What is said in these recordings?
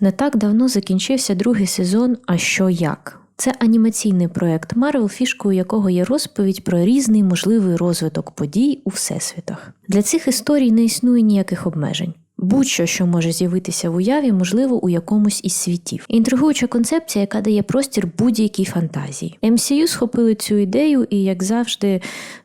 Не так давно закінчився другий сезон А що як? Це анімаційний проект Марвел, фішкою якого є розповідь про різний можливий розвиток подій у всесвітах. Для цих історій не існує ніяких обмежень. Будь-що, що може з'явитися в уяві, можливо, у якомусь із світів. Інтригуюча концепція, яка дає простір будь-якій фантазії. MCU схопили цю ідею, і, як завжди,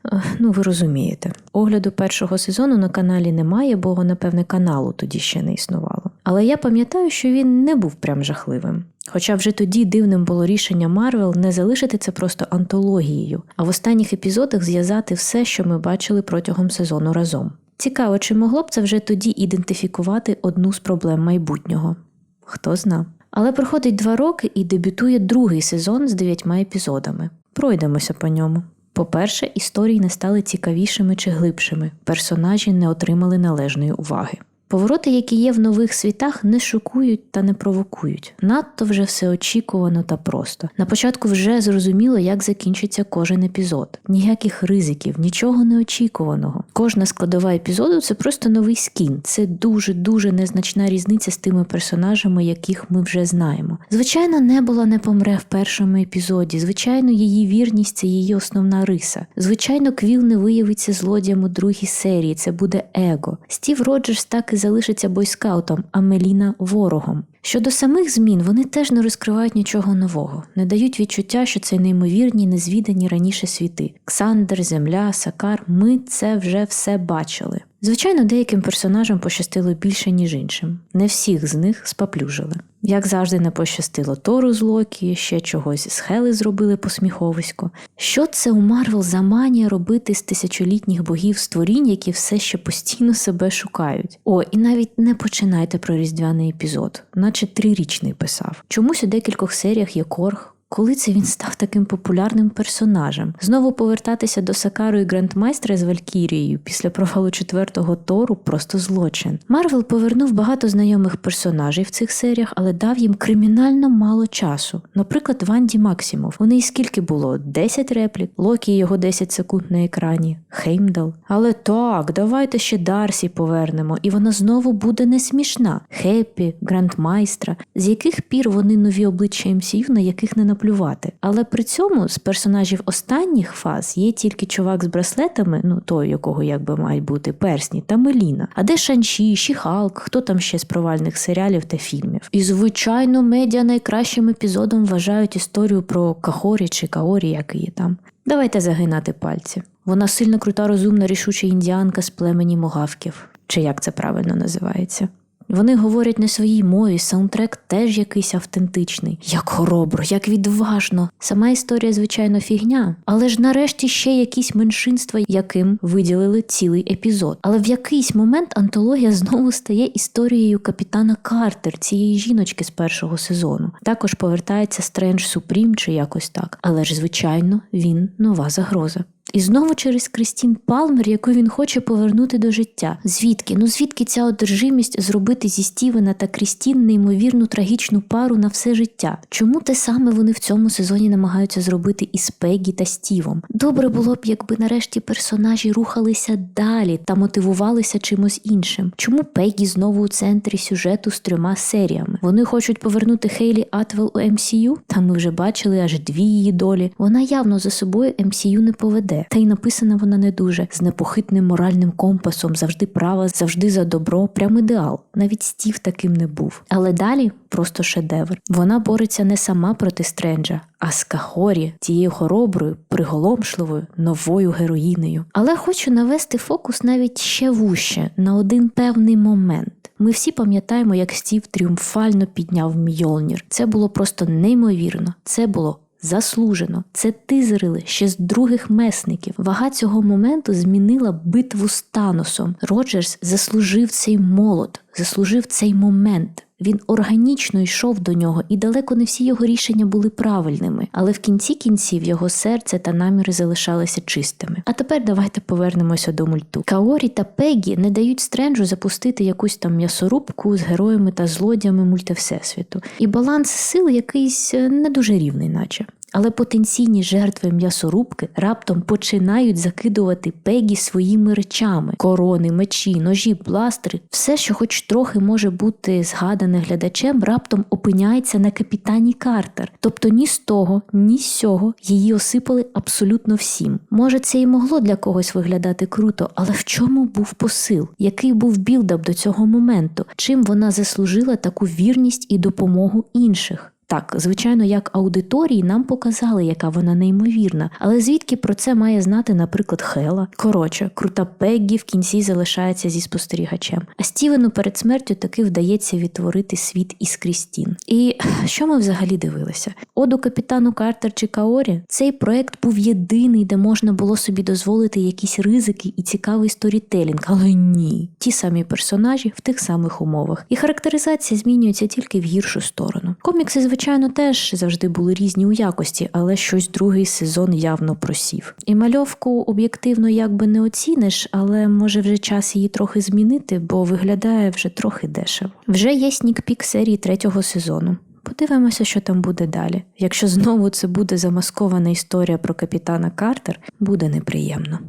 е, ну ви розумієте, огляду першого сезону на каналі немає, бо, напевне, каналу тоді ще не існувало. Але я пам'ятаю, що він не був прям жахливим. Хоча вже тоді дивним було рішення Марвел не залишити це просто антологією, а в останніх епізодах зв'язати все, що ми бачили протягом сезону разом. Цікаво, чи могло б це вже тоді ідентифікувати одну з проблем майбутнього? Хто зна. Але проходить два роки і дебютує другий сезон з дев'ятьма епізодами. Пройдемося по ньому. По-перше, історії не стали цікавішими чи глибшими, персонажі не отримали належної уваги. Повороти, які є в нових світах, не шокують та не провокують. Надто вже все очікувано та просто. На початку вже зрозуміло, як закінчиться кожен епізод. Ніяких ризиків, нічого неочікуваного. Кожна складова епізоду це просто новий скін. Це дуже дуже незначна різниця з тими персонажами, яких ми вже знаємо. Звичайно, небула не помре в першому епізоді. Звичайно, її вірність це її основна риса. Звичайно, Квіл не виявиться злодієм у другій серії. Це буде его. Стів Роджерс так і залишиться бойскаутом, а Меліна ворогом. Щодо самих змін, вони теж не розкривають нічого нового, не дають відчуття, що це неймовірні, незвідані раніше світи. Ксандер, Земля, Сакар, ми це вже все бачили. Звичайно, деяким персонажам пощастило більше, ніж іншим. Не всіх з них спаплюжили. Як завжди, не пощастило Тору з Локі, ще чогось з Хели зробили посміховисько. Що це у Марвел заманія робити з тисячолітніх богів створінь, які все ще постійно себе шукають? О, і навіть не починайте про різдвяний епізод, наче трирічний писав. Чомусь у декількох серіях є Корг. Коли це він став таким популярним персонажем? Знову повертатися до Сакару і Грандмайстра з Валькірією після провалу четвертого Тору просто злочин. Марвел повернув багато знайомих персонажів в цих серіях, але дав їм кримінально мало часу. Наприклад, Ванді Максимов. У неї скільки було? 10 реплік, Локі його 10 секунд на екрані, Хеймдал. Але так, давайте ще Дарсі повернемо, і вона знову буде не смішна. Хеппі, Грандмайстра, з яких пір вони нові обличчя MCU, на яких не наплювати. Але при цьому з персонажів останніх фаз є тільки чувак з браслетами, ну той, якого якби мають бути персні, та Меліна. А де Шанчі, Шіхалк, хто там ще з провальних серіалів та фільмів? І звичайно, медіа найкращим епізодом вважають історію про Кахорі чи Каорі, як її там. Давайте загинати пальці. Вона сильно крута, розумна, рішуча індіанка з племені могавків, чи як це правильно називається. Вони говорять на своїй мові, саундтрек теж якийсь автентичний. Як хоробро, як відважно. Сама історія, звичайно, фігня, але ж нарешті ще якісь меншинства, яким виділили цілий епізод. Але в якийсь момент антологія знову стає історією капітана Картер, цієї жіночки з першого сезону. Також повертається Стрендж Супрім чи якось так. Але ж, звичайно, він нова загроза. І знову через Крістін Палмер, яку він хоче повернути до життя. Звідки? Ну звідки ця одержимість зробити зі Стівена та Крістін неймовірну трагічну пару на все життя? Чому те саме вони в цьому сезоні намагаються зробити із Пегі та Стівом? Добре було б, якби нарешті персонажі рухалися далі та мотивувалися чимось іншим. Чому Пегі знову у центрі сюжету з трьома серіями? Вони хочуть повернути Хейлі Атвел у MCU? Та ми вже бачили аж дві її долі. Вона явно за собою MCU не поведе. Та й написана вона не дуже з непохитним моральним компасом, завжди права, завжди за добро, прям ідеал. Навіть стів таким не був. Але далі просто шедевр. Вона бореться не сама проти Стренджа, а з Кахорі, тією хороброю, приголомшливою, новою героїнею. Але хочу навести фокус навіть ще вуще на один певний момент. Ми всі пам'ятаємо, як Стів тріумфально підняв Мьолнір. Це було просто неймовірно. Це було Заслужено, це тизерили ще з других месників. Вага цього моменту змінила битву з Таносом. Роджерс заслужив цей молот, заслужив цей момент. Він органічно йшов до нього, і далеко не всі його рішення були правильними, але в кінці кінців його серце та наміри залишалися чистими. А тепер давайте повернемося до мульту. Каорі та Пегі не дають Стренджу запустити якусь там м'ясорубку з героями та злодіями мультивсесвіту. І баланс сил якийсь е, не дуже рівний, наче. Але потенційні жертви м'ясорубки раптом починають закидувати Пегі своїми речами: корони, мечі, ножі, бластери, все, що хоч трохи може бути згадане глядачем, раптом опиняється на капітані Картер. Тобто ні з того, ні з сього її осипали абсолютно всім. Може, це і могло для когось виглядати круто, але в чому був посил? Який був білдап до цього моменту? Чим вона заслужила таку вірність і допомогу інших? Так, звичайно, як аудиторії нам показали, яка вона неймовірна, але звідки про це має знати, наприклад, Хела? Коротше, крута Пеггі в кінці залишається зі спостерігачем. А Стівену перед смертю таки вдається відтворити світ із Крістін. І що ми взагалі дивилися? Оду капітану Картер чи Каорі цей проект був єдиний, де можна було собі дозволити якісь ризики і цікавий сторітелінг, але ні, ті самі персонажі в тих самих умовах. І характеризація змінюється тільки в гіршу сторону. Комікси, звичайно, теж завжди були різні у якості, але щось другий сезон явно просів. І мальовку об'єктивно якби не оціниш, але може вже час її трохи змінити, бо виглядає вже трохи дешево. Вже є снікпік серії третього сезону. Подивимося, що там буде далі. Якщо знову це буде замаскована історія про капітана Картер, буде неприємно.